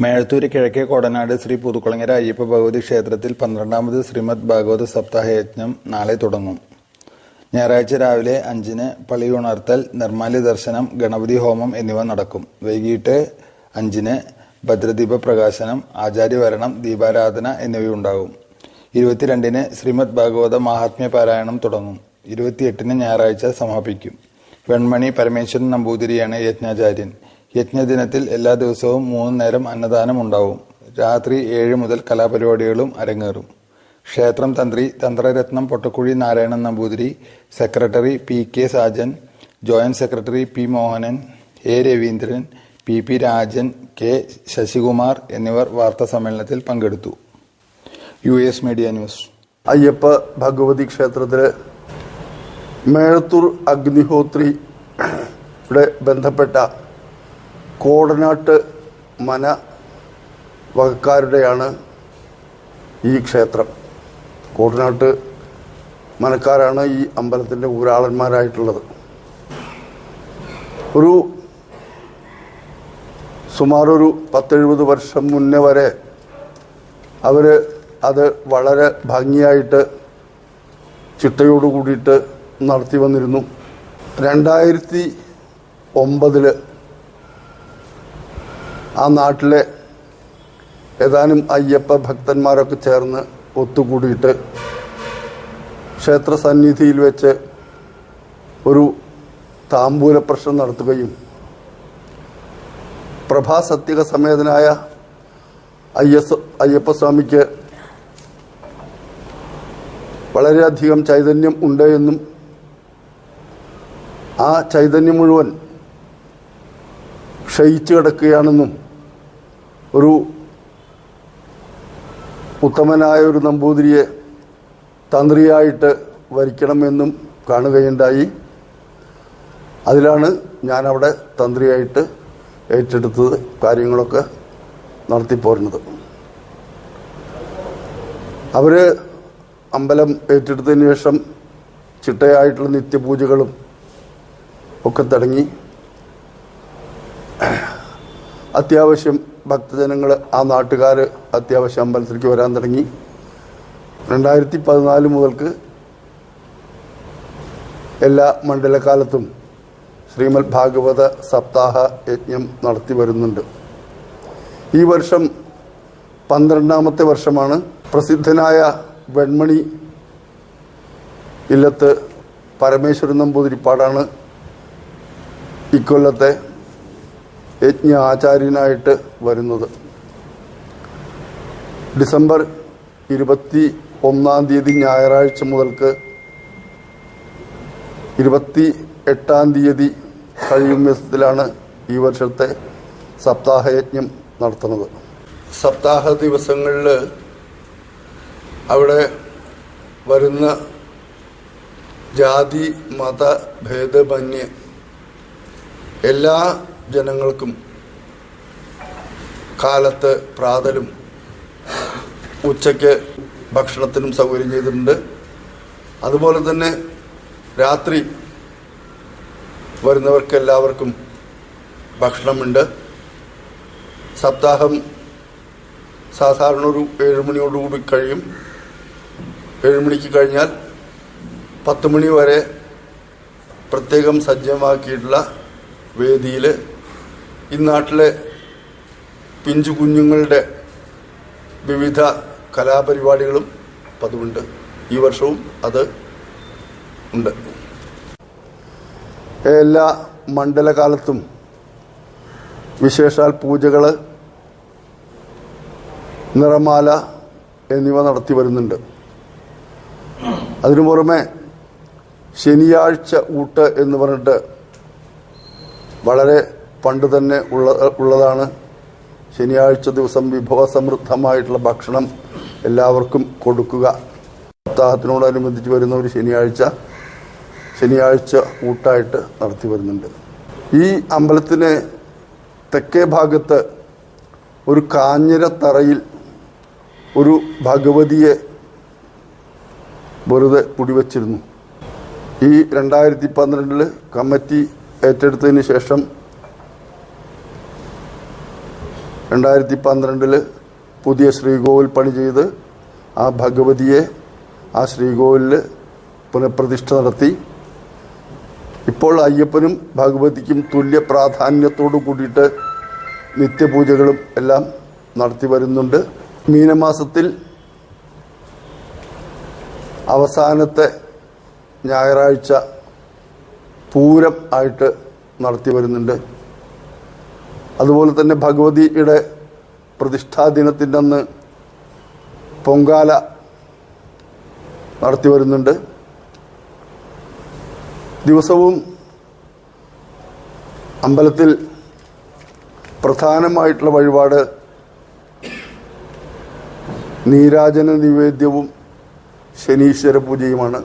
മേഴത്തൂര് കിഴക്കേ കോടനാട് ശ്രീ പുതുക്കുളങ്ങര അയ്യപ്പ ഭഗവതി ക്ഷേത്രത്തിൽ പന്ത്രണ്ടാമത് ശ്രീമദ് ഭാഗവത സപ്താഹ യജ്ഞം നാളെ തുടങ്ങും. ഞായറാഴ്ച രാവിലെ അഞ്ചിന് പള്ളിയുണർത്തൽ നിർമാല്യ ദർശനം ഗണപതി ഹോമം എന്നിവ നടക്കും. വൈകിട്ട് അഞ്ചിന് ഭദ്രദീപ പ്രകാശനം ആചാര്യവരണം ദീപാരാധന എന്നിവയുണ്ടാകും. ഇരുപത്തിരണ്ടിന് ശ്രീമദ് ഭാഗവത മഹാത്മ്യ പാരായണം തുടങ്ങും. ഇരുപത്തിയെട്ടിന് ഞായറാഴ്ച സമാപിക്കും. വെൺമണി പരമേശ്വരൻ നമ്പൂതിരിയാണ് യജ്ഞാചാര്യൻ. യജ്ഞദിനത്തിൽ എല്ലാ ദിവസവും മൂന്ന് നേരം അന്നദാനം ഉണ്ടാവും രാത്രി ഏഴ് മുതൽ കലാപരിപാടികളും അരങ്ങേറും. ക്ഷേത്രം തന്ത്രി തന്ത്രരത്നം Pottakkuzhi Narayanan Namboothiri secretary P K Sajan joint secretary P Mohanan A Raveendran P P Rajan K Sasikumar എന്നിവർ വാർത്താ സമ്മേളനത്തിൽ പങ്കെടുത്തു. U S media news. Ayyappa Bhagavathi ക്ഷേത്രത്തിലെ മേഴത്തൂർ അഗ്നിഹോത്രിയുടെ ബന്ധപ്പെട്ട കോടനാട്ട് മന വകക്കാരുടെയാണ് ഈ ക്ഷേത്രം. കോടനാട്ട് മനക്കാരാണ് ഈ അമ്പലത്തിന്റെ ഊരാളന്മാരായിട്ടുള്ളത്. ഒരു സുമാറൊരു പത്തെഴുപത് വർഷം മുന്നേ വരെ അവർ അത് വളരെ ഭംഗിയായിട്ട് ചിട്ടയോട് കൂടിയിട്ട് നടത്തി വന്നിരുന്നു. രണ്ടായിരത്തി ഒമ്പതിൽ ആ നാട്ടിലെ ഏതാനും അയ്യപ്പ ഭക്തന്മാരൊക്കെ ചേർന്ന് ഒത്തുകൂടിയിട്ട് ക്ഷേത്ര സന്നിധിയിൽ വെച്ച് ഒരു താമ്പൂല പ്രശ്നം നടത്തുകയും പ്രഭാസത്യക സമേതനായ അയ്യസ് അയ്യപ്പസ്വാമിക്ക് വളരെയധികം ചൈതന്യം ഉണ്ട് എന്നും ആ ചൈതന്യം മുഴുവൻ ക്ഷയിച്ചു കിടക്കുകയാണെന്നും ഒരു ഉത്തമനായ ഒരു നമ്പൂതിരിയെ തന്ത്രിയായിട്ട് വരിക്കണമെന്നും കാണുകയുണ്ടായി. അതിലാണ് ഞാനവിടെ തന്ത്രിയായിട്ട് ഏറ്റെടുത്തത് കാര്യങ്ങളൊക്കെ നടത്തിപ്പോരുന്നത്. അവർ അമ്പലം ഏറ്റെടുത്തതിന് ശേഷം ചിട്ടയായിട്ടുള്ള നിത്യപൂജകളും ഒക്കെ തുടങ്ങി. അത്യാവശ്യം ഭക്തജനങ്ങൾ ആ നാട്ടുകാർ അത്യാവശ്യം അമ്പലത്തിലേക്ക് വരാൻ തുടങ്ങി. രണ്ടായിരത്തി പതിനാല് മുതൽക്ക് എല്ലാ മണ്ഡലകാലത്തും ശ്രീമൽ ഭാഗവത സപ്താഹ യജ്ഞം നടത്തി വരുന്നുണ്ട്. ഈ വർഷം പന്ത്രണ്ടാമത്തെ വർഷമാണ് പ്രസിദ്ധനായ വെൺമണി ഇല്ലത്ത് പരമേശ്വരൻ നമ്പൂതിരിപ്പാടാണ് ഇക്കൊല്ലത്തെ യജ്ഞ ആചാര്യനായിട്ട് വരുന്നത്. ഡിസംബർ ഇരുപത്തി ഒന്നാം തീയതി ഞായറാഴ്ച മുതൽക്ക് ഇരുപത്തി എട്ടാം തീയതി കഴിയും ദിവസത്തിലാണ് ഈ വർഷത്തെ സപ്താഹയജ്ഞം നടത്തുന്നത്. സപ്താഹ ദിവസങ്ങളിൽ അവിടെ വരുന്ന ജാതി മത ഭേദമന്യേ എല്ലാ ജനങ്ങൾക്കും കാലത്ത് പ്രാതലും ഉച്ചയ്ക്ക് ഭക്ഷണത്തിനും സൗകര്യം ചെയ്തിട്ടുണ്ട്. അതുപോലെ തന്നെ രാത്രി വരുന്നവർക്ക് എല്ലാവർക്കും ഭക്ഷണമുണ്ട്. സപ്താഹം സാധാരണ ഒരു ഏഴുമണിയോടുകൂടി കഴിയും. ഏഴുമണിക്ക് കഴിഞ്ഞാൽ പത്ത് മണി വരെ പ്രത്യേകം സജ്ജമാക്കിയിട്ടുള്ള വേദിയിൽ ഈ നാട്ടിലെ പിഞ്ചു കുഞ്ഞുങ്ങളുടെ വിവിധ കലാപരിപാടികളും പതിവുണ്ട്. ഈ വർഷവും അത് ഉണ്ട്. എല്ലാ മണ്ഡലകാലത്തും വിശേഷാൽ പൂജകൾ നിറമാല എന്നിവ നടത്തി വരുന്നുണ്ട്. അതിനു പുറമെ ശനിയാഴ്ച ഊട്ട് എന്ന് പറഞ്ഞിട്ട് വളരെ പണ്ട് തന്നെ ഉള്ള ഉള്ളതാണ്. ശനിയാഴ്ച ദിവസം വിഭവസമൃദ്ധമായിട്ടുള്ള ഭക്ഷണം എല്ലാവർക്കും കൊടുക്കുക. സപ്താഹത്തിനോടനുബന്ധിച്ച് വരുന്ന ഒരു ശനിയാഴ്ച ശനിയാഴ്ച ഊട്ടായിട്ട് നടത്തി വരുന്നുണ്ട്. ഈ അമ്പലത്തിന് തെക്കേ ഭാഗത്ത് ഒരു കാഞ്ഞിര തറയിൽ ഒരു ഭഗവതിയെ വെറുതെ കുടിവച്ചിരുന്നു. ഈ രണ്ടായിരത്തി പന്ത്രണ്ടിൽ കമ്മിറ്റി ഏറ്റെടുത്തതിന് ശേഷം രണ്ടായിരത്തി പന്ത്രണ്ടിൽ പുതിയ ശ്രീകോവിൽ പണി ചെയ്ത് ആ ഭഗവതിയെ ആ ശ്രീകോവിലിൽ പുനഃപ്രതിഷ്ഠ നടത്തി. ഇപ്പോൾ അയ്യപ്പനും ഭഗവതിക്കും തുല്യ പ്രാധാന്യത്തോടു കൂടിയിട്ട് നിത്യപൂജകളും എല്ലാം നടത്തി വരുന്നുണ്ട്. മീനമാസത്തിൽ അവസാനത്തെ ഞായറാഴ്ച പൂരം ആയിട്ട് നടത്തി വരുന്നുണ്ട്. അതുപോലെ തന്നെ ഭഗവതിയുടെ പ്രതിഷ്ഠാ ദിനത്തിന്റെ അന്ന് പൊങ്കാല നടത്തി വരുന്നുണ്ട്. ദിവസവും അമ്പലത്തിൽ പ്രധാനമായിട്ടുള്ള വഴിപാട് നീരാജന നിവേദ്യവും ശനീശ്വര പൂജയുമാണ്.